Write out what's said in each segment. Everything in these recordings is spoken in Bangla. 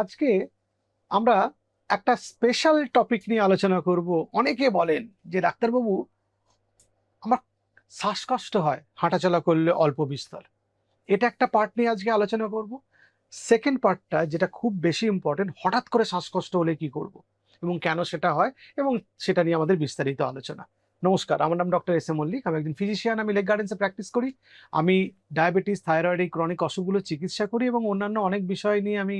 আজকে আমরা একটা স্পেশাল টপিক নিয়ে আলোচনা করব। অনেকে বলেন যে, ডাক্তারবাবু, আমার শ্বাসকষ্ট হয়, হাঁটাচলা করলে অল্প বিস্তর। এটা একটা পার্ট নিয়ে আজকে আলোচনা করব। সেকেন্ড পার্টটা যেটা খুব বেশি ইম্পর্টেন্ট হঠাৎ করে শ্বাসকষ্ট হলে কি করব এবং কেন সেটা হয় এবং সেটা নিয়ে আমাদের বিস্তারিত আলোচনা। নমস্কার, আমার নাম ডক্টর এস এম মল্লিক, আমি একজন ফিজিশিয়ান আমি লেগ গার্ডেন্সে প্র্যাকটিস করি। আমি ডায়াবেটিস থাইরয়েড এই ক্রনিক অসুখগুলো চিকিৎসা করি এবং অন্যান্য অনেক বিষয় নিয়ে আমি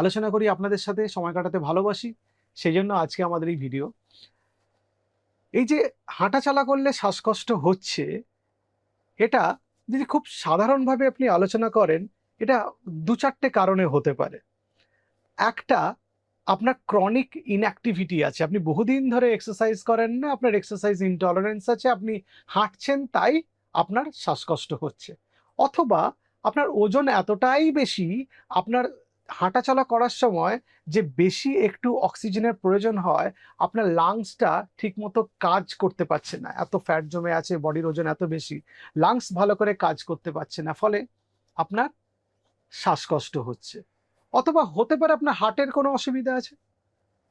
আলোচনা করি আপনাদের সাথে, সময় কাটাতে ভালোবাসি। সেই জন্য আজকে আমাদের এই ভিডিও। এই যে হাঁটাচলা করলে শ্বাসকষ্ট হচ্ছে, এটা যদি খুব সাধারণভাবে আপনি আলোচনা করেন, এটা দু চারটে কারণে হতে পারে। একটা, আপনার ক্রনিক ইনঅ্যাক্টিভিটি আছে। আপনি বহুদিন ধরে এক্সারসাইজ করেন না, আপনার এক্সারসাইজ ইনটলারেন্স আছে, আপনি হাঁটছেন তাই আপনার শ্বাসকষ্ট হচ্ছে। অথবা, আপনার ওজন এতটাই বেশি, আপনার হাঁটাচলা করার সময় যে বেশি একটু অক্সিজেনের প্রয়োজন হয়, আপনার লাংসটা ঠিকমতো কাজ করতে পারছে না। এত ফ্যাট জমে আছে বডির ওজন এত বেশি লাংস ভালো করে কাজ করতে পারছে না। ফলে আপনার শ্বাসকষ্ট হচ্ছে। অথবা হতে পারে আপনার হার্টের কোনো অসুবিধা আছে।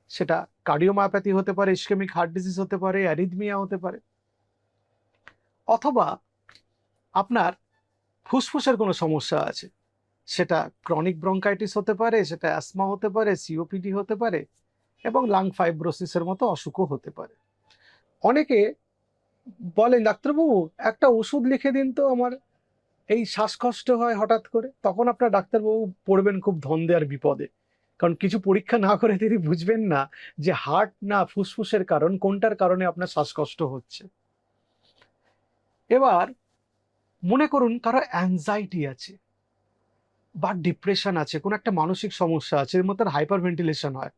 সেটা কার্ডিওমায়োপ্যাথি হতে পারে ইস্কেমিক হার্ট ডিজিজ হতে পারে অ্যারিথমিয়া হতে পারে। অথবা আপনার ফুসফুসের কোনো সমস্যা আছে। সেটা ক্রনিক ব্রঙ্কাইটিস হতে পারে, সেটা অ্যাসমা হতে পারে সিওপিডি হতে পারে এবং লাং ফাইব্রোসিসের মতো অসুখও হতে পারে। অনেকে বলেন, ডাক্তারবাবু, একটা ওষুধ লিখে দিন তো আমার এই শ্বাসকষ্ট হয় হঠাৎ করে। তখন আপনার ডাক্তারবাবু পড়বেন খুব ধন্দে আর বিপদে। কারণ কিছু পরীক্ষা না করে তিনি বুঝবেন না যে হার্ট না ফুসফুসের কারণ, কোনটার কারণে আপনার শ্বাসকষ্ট হচ্ছে। এবার মনে করুন, কারও অ্যাংজাইটি আছে। বা ডিপ্রেশন আছে, কোনো একটা মানসিক সমস্যা আছে, এর মধ্যে হাইপার ভেন্টিলেশন হয়।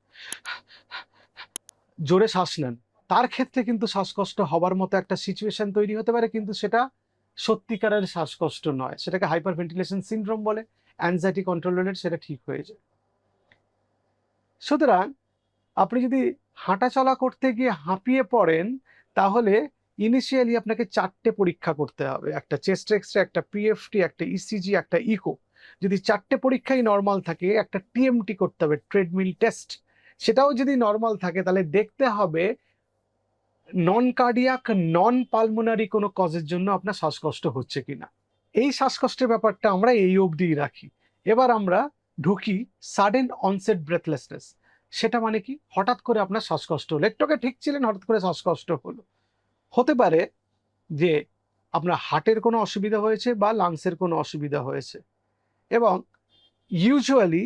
জোরে শ্বাস নেন। তার ক্ষেত্রে কিন্তু শ্বাসকষ্ট হবার মতো একটা সিচুয়েশন তৈরি হতে পারে, কিন্তু সেটা সত্যিকারের শ্বাসকষ্ট নয়। সেটাকে হাইপার ভেন্টিলেশন সিনড্রোম বলে অ্যাংজাইটি কন্ট্রোলের সেটা ঠিক হয়ে যায়। সুতরাং আপনি যদি হাঁটাচলা করতে গিয়ে হাঁপিয়ে পড়েন, তাহলে ইনিশিয়ালি আপনাকে চারটে পরীক্ষা করতে হবে। একটা চেস্ট এক্সরে একটা পিএফটি একটা ইসিজি একটা ইকো যদি চারটে পরীক্ষাই নর্মাল থাকে, একটা টিএমটি করতে হবে ট্রেডমিল টেস্ট সেটাও যদি নর্মাল থাকে, তাহলে দেখতে হবে নন কার্ডিয়াক নন পালমোনারি কোনো কজের জন্য আপনার শ্বাসকষ্ট হচ্ছে কিনা। এই শ্বাসকষ্টের ব্যাপারটা আমরা এই অবধিই রাখি। এবার আমরা ঢুকি সাডেন অনসেট ব্রেথলেসনেস সেটা মানে কি? হঠাৎ করে আপনার শ্বাসকষ্ট হলো। একটুকে ঠিক ছিলেন, হঠাৎ করে শ্বাসকষ্ট হলো। হতে পারে যে আপনার হার্টের কোনো অসুবিধা হয়েছে বা লাংসের কোনো অসুবিধা হয়েছে। এবং ইউজুয়ালি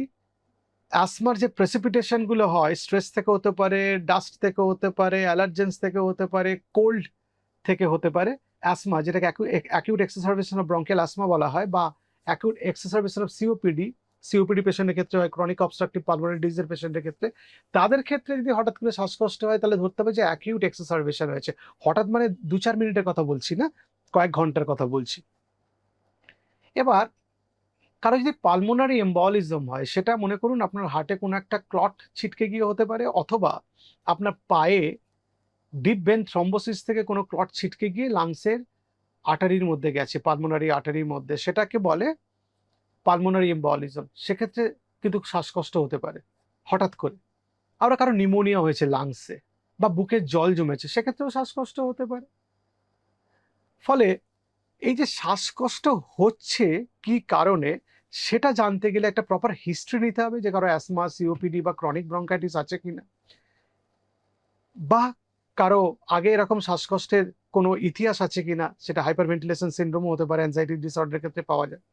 অ্যাসমার যে প্রেসিপিটেশনগুলো হয় স্ট্রেস থেকে হতে পারে ডাস্ট থেকে হতে পারে অ্যালার্জেন্স থেকে হতে পারে কোল্ড থেকে হতে পারে অ্যাসমা যেটাকে acute exacerbation of bronchial asthma বলা হয়, বা acute exacerbation of COPD COPD পেশেন্টের ক্ষেত্রে হয় ক্রনিক অবস্ট্রাকটিভ পালমোনারি ডিজিজের পেশেন্টের ক্ষেত্রে, তাদের ক্ষেত্রে যদি হঠাৎ করে শ্বাসকষ্ট হয়, তাহলে ধরতে হবে যে অ্যাকিউট এক্সাসার্ভেশন হয়েছে। হঠাৎ মানে দু চার মিনিটের কথা বলছি না, কয়েক ঘণ্টার কথা বলছি। এবার কারও যদি পালমোনারি এম্বলিজম হয়, সেটা মনে করুন আপনার হার্টে কোনো একটা ক্লট ছিটকে গিয়ে হতে পারে, অথবা আপনার পায়ে ডিপ বেন থ্রম্বোসিস থেকে কোনো ক্লট ছিটকে গিয়ে লাংসের আটারির মধ্যে গেছে পালমোনারি আটারির মধ্যে, সেটাকে বলে পালমোনারি এম্বলিজম সেক্ষেত্রে কিন্তু শ্বাসকষ্ট হতে পারে, হঠাৎ করে। আবার কারও নিউমোনিয়া হয়েছে লাংসে বা বুকে জল জমেছে, সেক্ষেত্রেও শ্বাসকষ্ট হতে পারে। ফলে এই যে শ্বাসকষ্ট হচ্ছে কি কারণে, সেটা জানতে গেলে একটা প্রপার হিস্ট্রি নিতে হবে যে কারও অ্যাসমা সিওপিডি বা ক্রনিক ব্রঙ্কাইটিস আছে কিনা। বা কারও আগে এরকম শ্বাসকষ্টের কোনো ইতিহাস আছে কিনা, সেটা হাইপার ভেন্টিলেশন সিন্ড্রোমও হতে পারে অ্যাংজাইটি ডিসঅর্ডারের ক্ষেত্রে পাওয়া যায়।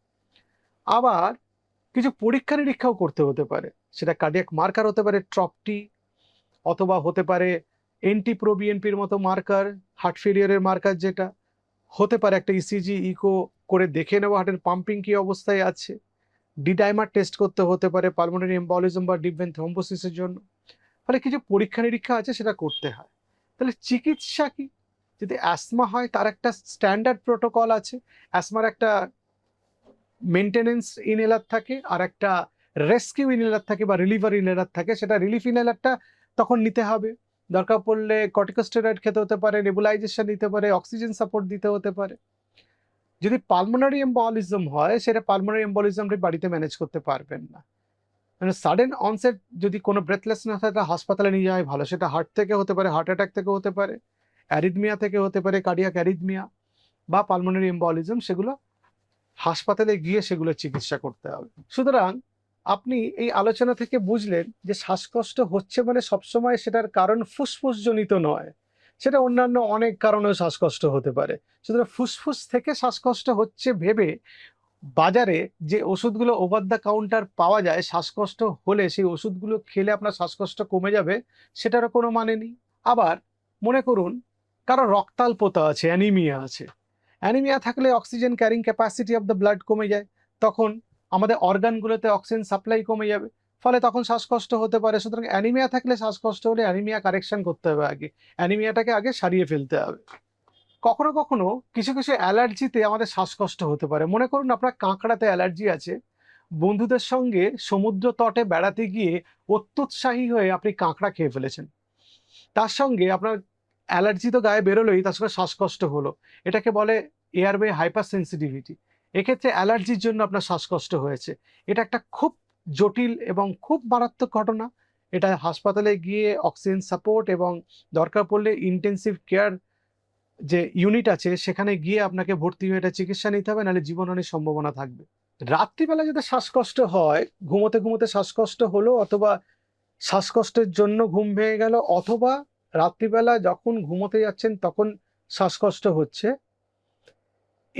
আবার কিছু পরীক্ষা নিরীক্ষাও করতে হতে পারে, সেটা কার্ডিয়াক মার্কার হতে পারে ট্রপটি অথবা হতে পারে এনটি প্রোবিএনপির মতো মার্কার হার্ট ফেলিয়ারের মার্কার যেটা। হতে পারে একটা ইসিজি ইকো করে দেখে নেওয়া হার্টের পাম্পিং কি অবস্থায় আছে? ডিডাইমার টেস্ট করতে হতে পারে পালমোনারি এম্বলিজম বা ডিভেন থ্রম্বোসিসের জন্য। ফলে কিছু পরীক্ষা নিরীক্ষা আছে, সেটা করতে হয়। তাহলে চিকিৎসা কি? যদি অ্যাসমা হয়, তার একটা স্ট্যান্ডার্ড প্রোটোকল আছে। অ্যাসমার একটা মেনটেনেন্স ইনহেলার থাকে, আর একটা রেস্কিউ ইনহেলার থাকে বা রিলিভার ইনহেলার থাকে। সেটা রিলিফ ইনহেলারটা তখন নিতে হবে। দরকার পড়লে কর্টিকোস্টেরয়েড খেতে হতে পারে নেবুলাইজেশন দিতে পারে অক্সিজেন সাপোর্ট দিতে হতে পারে। যদি পালমোনারি এম্বলিজম হয়, সেটা পালমোনারি এম্বলিজমটি বাড়িতে ম্যানেজ করতে পারবেন না। মানে সাডেন অনসেট যদি কোনো ব্রেথলেসনেস হয় তাহলে হাসপাতালে নিয়ে যাওয়াই ভালো। সেটা হার্ট থেকে হতে পারে হার্ট অ্যাটাক থেকে হতে পারে অ্যারিদমিয়া থেকে হতে পারে কার্ডিয়াক অ্যারিদমিয়া বা পালমোনারি এম্বলিজম সেগুলো হাসপাতালে গিয়ে সেগুলো চিকিৎসা করতে হবে। সুতরাং আপনি এই আলোচনা থেকে বুঝলেন যে শ্বাসকষ্ট হচ্ছে মানে সবসময় সেটার কারণ ফুসফুসজনিত নয়। সেটা অন্যান্য অনেক কারণেও শ্বাসকষ্ট হতে পারে। সুতরাং ফুসফুস থেকে শ্বাসকষ্ট হচ্ছে ভেবে বাজারে যে ওষুধগুলো ওভার দ্য কাউন্টার পাওয়া যায়, শ্বাসকষ্ট হলে সেই ওষুধগুলো খেলে আপনার শ্বাসকষ্ট কমে যাবে, সেটারও কোনো মানে নেই। আবার মনে করুন, কারও রক্তাল্পতা আছে অ্যানিমিয়া আছে। অ্যানিমিয়া থাকলে oxygen carrying capacity of the blood কমে যায়। তখন আমাদের অর্গানগুলোতে অক্সিজেন সাপ্লাই কমে যাবে। ফলে তখন শ্বাসকষ্ট হতে পারে। সুতরাং অ্যানিমিয়া থাকলে শ্বাসকষ্ট হলে অ্যানিমিয়া কারেকশন করতে হবে আগে। অ্যানিমিয়াটাকে আগে সারিয়ে ফেলতে হবে। কখনো কখনো কিছু কিছু অ্যালার্জিতে আমাদের শ্বাসকষ্ট হতে পারে। মনে করুন আপনার কাঁকড়াতে অ্যালার্জি আছে। বন্ধুদের সঙ্গে সমুদ্র তটে বেড়াতে গিয়ে অত্যুৎসাহী হয়ে আপনি কাঁকড়া খেয়ে ফেলেছেন। তার সঙ্গে আপনার অ্যালার্জি তো গায়ে বেরোলোই, তার সঙ্গে শ্বাসকষ্ট হলো। এটাকে বলে এয়ারওয়ে হাইপার সেন্সিটিভিটি এক্ষেত্রে অ্যালার্জির জন্য আপনার শ্বাসকষ্ট হয়েছে। এটা একটা খুব জটিল এবং খুব মারাত্মক ঘটনা। এটা হাসপাতালে গিয়ে অক্সিজেন সাপোর্ট এবং দরকার পড়লে ইন্টেন্সিভ কেয়ার যে ইউনিট আছে, সেখানে গিয়ে আপনাকে ভর্তি হয়ে এটা চিকিৎসা নিতে হবে, নাহলে জীবনহানির সম্ভাবনা থাকবে। রাত্রিবেলা যদি শ্বাসকষ্ট হয়, ঘুমোতে ঘুমোতে শ্বাসকষ্ট হলো অথবা শ্বাসকষ্টের জন্য ঘুম ভেঙে গেল, অথবা রাত্রিবেলা যখন ঘুমোতে যাচ্ছেন তখন শ্বাসকষ্ট হচ্ছে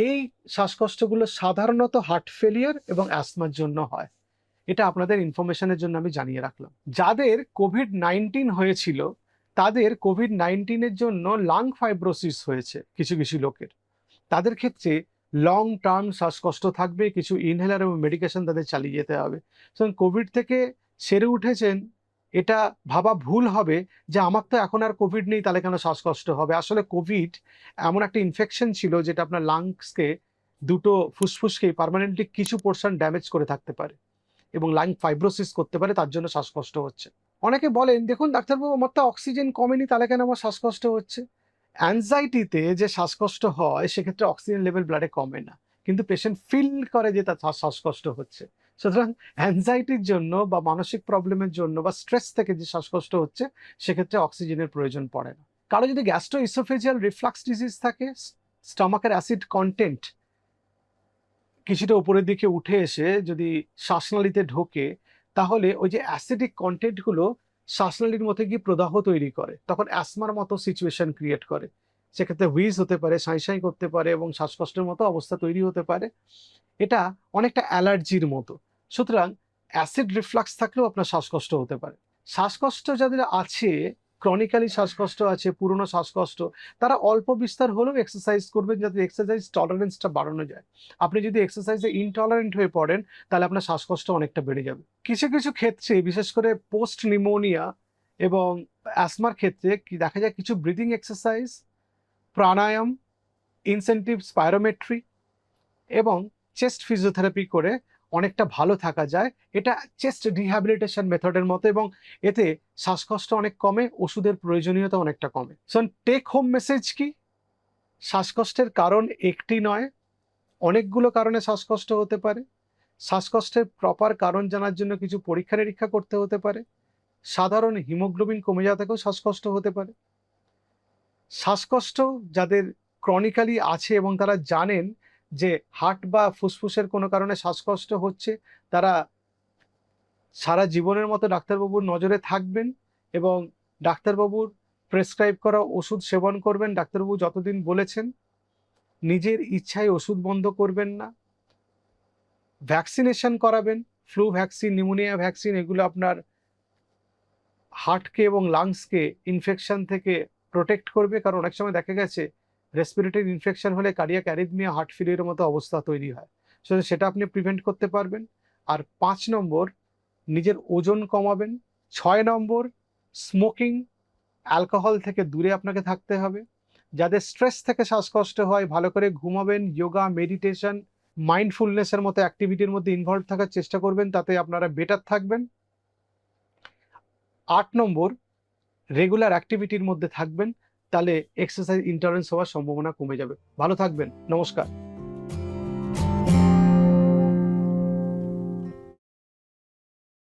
এই শ্বাসকষ্টগুলো সাধারণত হার্ট ফেলিয়ার এবং অ্যাসমার জন্য হয়। এটা আপনাদের ইনফরমেশনের জন্য আমি জানিয়ে রাখলাম। যাদের কোভিড নাইন্টিন হয়েছিল, তাদের কোভিড নাইন্টিনের জন্য লাং ফাইব্রোসিস হয়েছে কিছু কিছু লোকের। তাদের ক্ষেত্রে লং টার্ম শ্বাসকষ্ট থাকবে, কিছু ইনহেলার এবং মেডিকেশন তাদের চালিয়ে যেতে হবে। কোভিড থেকে সেরে উঠেছেন এটা ভাবা ভুল হবে যে আমার তো এখন আর কোভিড নেই, তাহলে কেন শ্বাসকষ্ট হবে? আসলে কোভিড এমন একটা ইনফেকশন ছিল যেটা আপনার লাংসকে দুটো ফুসফুসকে পার্মানেন্টলি কিছু পোর্শন ড্যামেজ করে থাকতে পারে এবং লাং ফাইব্রোসিস করতে পারে, তার জন্য শ্বাসকষ্ট হচ্ছে। অনেকে বলেন, দেখুন, ডাক্তারবাবু, আমার তো অক্সিজেন কমেনি, তাহলে কেন আমার শ্বাসকষ্ট হচ্ছে? অ্যাংজাইটিতে যে শ্বাসকষ্ট হয়, সেক্ষেত্রে অক্সিজেন লেভেল ব্লাডে কমে না। কিন্তু পেশেন্ট ফিল করে যে তার শ্বাসকষ্ট হচ্ছে। সুতরাং অ্যাংজাইটির জন্য বা মানসিক প্রবলেমের জন্য বা স্ট্রেস থেকে যে শ্বাসকষ্ট হচ্ছে, সেক্ষেত্রে অক্সিজেনের প্রয়োজন পড়ে না। কারও যদি গ্যাস্ট্রো ইসোফেজিয়াল রিফ্লাক্স ডিজিজ থাকে স্টমাকের অ্যাসিড কন্টেন্ট কিছুটা উপরের দিকে উঠে এসে যদি শ্বাসনালীতে ঢোকে, তাহলে ওই যে অ্যাসিডিক কন্টেন্টগুলো শ্বাসনালীর মধ্যে গিয়ে প্রদাহ তৈরি করে। তখন অ্যাসমার মতো সিচুয়েশন ক্রিয়েট করে। সেক্ষেত্রে হুইজ হতে পারে, সাঁই সাঁই করতে পারে এবং শ্বাসকষ্টের মতো অবস্থা তৈরি হতে পারে। এটা অনেকটা অ্যালার্জির মতো। সুতরাং অ্যাসিড রিফ্লাক্স থাকলেও আপনার শ্বাসকষ্ট হতে পারে। শ্বাসকষ্ট যাদের আছে, ক্রনিক্যালি শ্বাসকষ্ট আছে, পুরনো শ্বাসকষ্ট, তারা অল্প বিস্তার হলেও এক্সারসাইজ করবেন যাতে এক্সারসাইজ টলারেন্সটা বাড়ানো যায়। আপনি যদি এক্সারসাইজে ইনটলারেন্ট হয়ে পড়েন, তাহলে আপনার শ্বাসকষ্ট অনেকটা বেড়ে যাবে। কিছু কিছু ক্ষেত্রে, বিশেষ করে পোস্ট নিমোনিয়া এবং অ্যাসমার ক্ষেত্রে কি দেখা যায়, কিছু breathing exercise pranayama incentive spirometry এবং চেস্ট ফিজিওথেরাপি করে অনেকটা ভালো থাকা যায়। এটা চেস্ট রিহ্যাবিলিটেশন মেথডের মতো এবং এতে শ্বাসকষ্ট অনেক কমে, ওষুধের প্রয়োজনীয়তা অনেকটা কমে। সো টেক হোম মেসেজ কি? শ্বাসকষ্টের কারণ একটি নয়, অনেকগুলো কারণে শ্বাসকষ্ট হতে পারে। শ্বাসকষ্টের প্রপার কারণ জানার জন্য কিছু পরীক্ষা নিরীক্ষা করতে হতে পারে। সাধারণ হিমোগ্লোবিন কমে যাওয়া থেকেও শ্বাসকষ্ট হতে পারে। শ্বাসকষ্ট যাদের ক্রনিক্যালি আছে এবং তারা জানেন যে হার্ট বা ফুসফুসের কোনো কারণে শ্বাসকষ্ট হচ্ছে, তারা সারা জীবনের মতো ডাক্তারবাবুর নজরে থাকবেন এবং ডাক্তারবাবুর প্রেসক্রাইব করা ওষুধ সেবন করবেন। ডাক্তারবাবু যতদিন বলেছেন, নিজের ইচ্ছায় ওষুধ বন্ধ করবেন না। ভ্যাকসিনেশন করাবেন, ফ্লু ভ্যাকসিন, নিউমোনিয়া ভ্যাকসিন, এগুলো আপনার হার্টকে এবং লাংসকে ইনফেকশন থেকে প্রোটেক্ট করবে। কারণ অনেক সময় দেখা গেছে রেসপিরেটরি ইনফেকশন হলে কার্ডিয়াক অ্যারিথমিয়া হার্ট ফেলিয়ারের মতো অবস্থা তৈরি হয়। সেটা আপনি প্রিভেন্ট করতে পারবেন। আর পাঁচ নম্বর, নিজের ওজন কমাবেন। ছয় নম্বর স্মোকিং অ্যালকোহল থেকে দূরে আপনাকে থাকতে হবে। যাদের স্ট্রেস থেকে শ্বাসকষ্ট হয়, ভালো করে ঘুমাবেন যোগা মেডিটেশন মাইন্ডফুলনেসের মতো অ্যাক্টিভিটির মধ্যে ইনভলভ থাকার চেষ্টা করবেন, তাতে আপনারা বেটার থাকবেন। আট নম্বর রেগুলার অ্যাক্টিভিটির মধ্যে থাকবেন। তাহলে এক্সারসাইজ ইন্টারেন্স হওয়ার সম্ভাবনা কমে যাবে। ভালো থাকবেন নমস্কার।